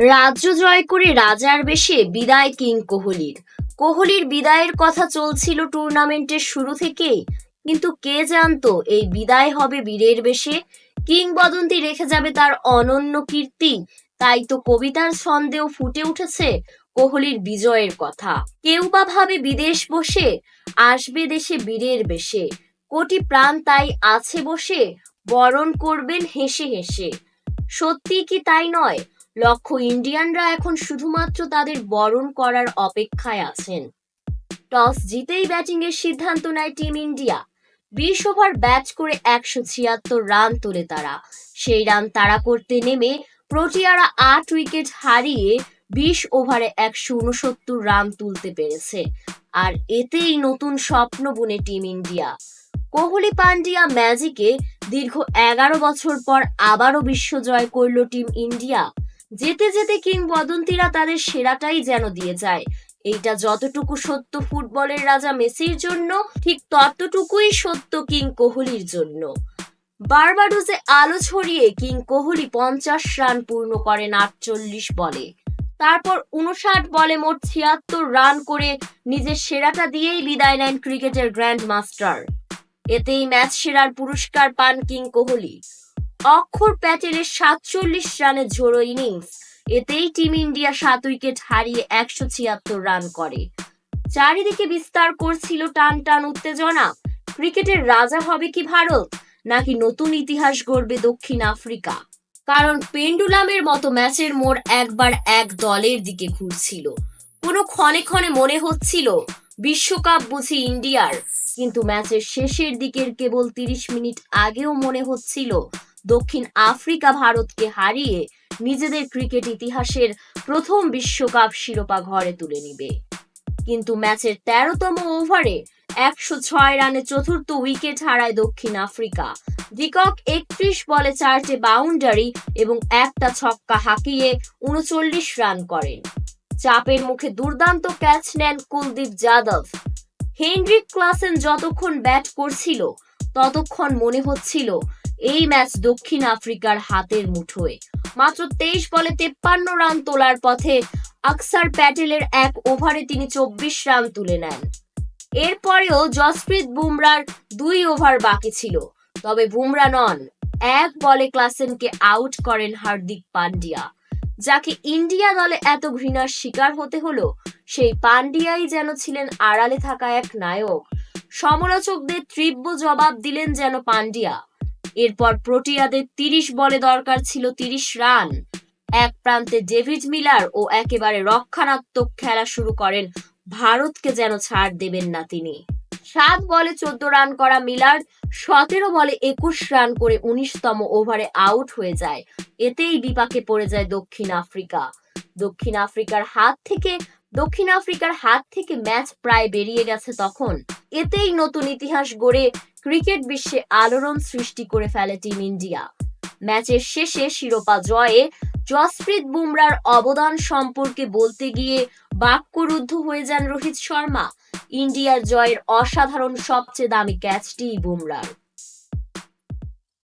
রাজ্য জয় করে রাজার বেশে বিদায় কিং কোহলির। কোহলির বিদায়ের কথা চলছিল টুর্নামেন্টের শুরু থেকেই। কিন্তু কে জানতো এই বিদায় হবে বীরের বেশে? কিংবদন্তি রেখে যাবে তার অনন্য কীর্তি। তাই তো কবিতার ছন্দেও ফুটে উঠেছে কোহলির বিজয়ের কথা। কেউ বা ভাবে বিদেশ বসে, আসবে দেশে বীরের বেশে। কোটি প্রাণ তাই আছে বসে, বরণ করবেন হেসে হেসে। সত্যি কি তাই নয়? লক্ষ ইন্ডিয়ানরা এখন শুধুমাত্র তাদের বরণ করার অপেক্ষায় আছেন। টস জিতেই ব্যাটিং এর সিদ্ধান্ত নেয় টিম ইন্ডিয়া। বিশ ওভার ব্যাট করে একশো ছিয়াত্তর রান তোলে তারা। সেই রান তাড়া করতে নেমে প্রোটিয়ারা আট উইকেট হারিয়ে বিশ ওভারে একশো উনসত্তর রান তুলতে পেরেছে। আর এতেই নতুন স্বপ্ন বুনে টিম ইন্ডিয়া। কোহলি পান্ডিয়া ম্যাজিকে দীর্ঘ এগারো বছর পর আবারও বিশ্ব জয় করল টিম ইন্ডিয়া। যেতে যেতে কিংবদন্তিরা তাদের সেরাটাই যেন দিয়ে যায়। এইটা যতটুকু সত্য ফুটবলের রাজা মেসির জন্য, ঠিক ততটুকুই সত্য কিং কোহলির জন্য। বারবাডোসে আলো ছড়িয়ে কিং কোহলি পঞ্চাশ রান পূর্ণ করেন আটচল্লিশ বলে। তারপর উনষাট বলে মোট ছিয়াত্তর রান করে নিজের সেরাটা দিয়েই বিদায় নেন ক্রিকেটের গ্র্যান্ড মাস্টার। এতেই ম্যাচ সেরার পুরস্কার পান কিং কোহলি। অক্ষর প্যাটেলের সাতচল্লিশ রানের ঝোড়ো ইনিংস। এতেই টিম ইন্ডিয়া সাত উইকেট হারিয়ে একশো ছিয়াত্তর রান করে। চারিদিকে বিস্তার করছিল টান টান উত্তেজনা। ক্রিকেটের রাজা হবে কি ভারত, নাকি নতুন ইতিহাস গড়বে দক্ষিণ আফ্রিকা? কারণ পেন্ডুলামের মতো ম্যাচের মোড় একবার এক দলের দিকে ঘুরছিল। কোনো ক্ষণে ক্ষণে মনে হচ্ছিল, বিশ্বকাপ বুঝি ইন্ডিয়ার। কিন্তু ম্যাচের শেষের দিকের কেবল তিরিশ মিনিট আগেও মনে হচ্ছিল দক্ষিণ আফ্রিকা ভারতকে হারিয়ে নিজেদের ক্রিকেট ইতিহাসের প্রথম বিশ্বকাপ শিরোপা ঘরে তুলে নিবে। কিন্তু ম্যাচের তেরোতম ওভারে একশো ছয় রানে চতুর্থ উইকেট হারায় দক্ষিণ আফ্রিকা। ডিকক একত্রিশ বলে চারটে বাউন্ডারি এবং একটা ছক্কা হাঁকিয়ে উনচল্লিশ রান করেন চাপের মুখে দুর্দান্ত ক্যাচ নেন কুলদীপ যাদব। হেনরিক ক্লাসেন যতক্ষণ ব্যাট করছিল, ততক্ষণ মনে হচ্ছিল এই ম্যাচ দক্ষিণ আফ্রিকার হাতের মুঠোয়। মাত্র তেইশ বলে তেপ্পান্ন রান তোলার পথে আকসার প্যাটেলের এক ওভারে তিনি চব্বিশ রান তুলে নেন। এরপরেও জসপ্রীত বুমরার দুই ওভার বাকি ছিল। তবে বুমরা নন, এক বলে ক্লাসেনকে আউট করেন হার্দিক পান্ডিয়া, যাকে ইন্ডিয়া দলে এত ঘৃণার শিকার হতে হলো, সেই পান্ডিয়াই যেন ছিলেন আড়ালে থাকা এক নায়ক। সমালোচকদের তীব্র জবাব দিলেন যেন পান্ডিয়া। এরপর প্রোটিয়াদের তিরিশ বলে দরকার ছিল তিরিশ রান। এক প্রান্তে ডেভিড মিলার ও একেবারে রক্ষণাত্মক খেলা শুরু করেন। ভারতকে যেন ছাড় দেবেন না তিনি। সাত বলে চোদ্দ রান করা মিলার, সতেরো বলে একুশ রান করে উনিশতম ওভারে আউট হয়ে যায়। এতেই বিপাকে পড়ে যায় দক্ষিণ আফ্রিকা। দক্ষিণ আফ্রিকার হাত থেকে দক্ষিণ আফ্রিকার হাত থেকে ম্যাচ প্রায় বেরিয়ে গেছে তখন। এতেই নতুন ইতিহাস গড়ে ক্রিকেট বিশ্বে আলোড়ন সৃষ্টি করে ফেলে টিম ইন্ডিয়া। ম্যাচের শেষে শিরোপা জয়ে জসপ্রীত বুমরার অবদান সম্পর্কে বলতে গিয়ে বাক্যরুদ্ধ হয়ে যান রোহিত শর্মা। ইন্ডিয়ার জয়ের অসাধারণ সবচেয়ে দামি ক্যাচটি বুমরার।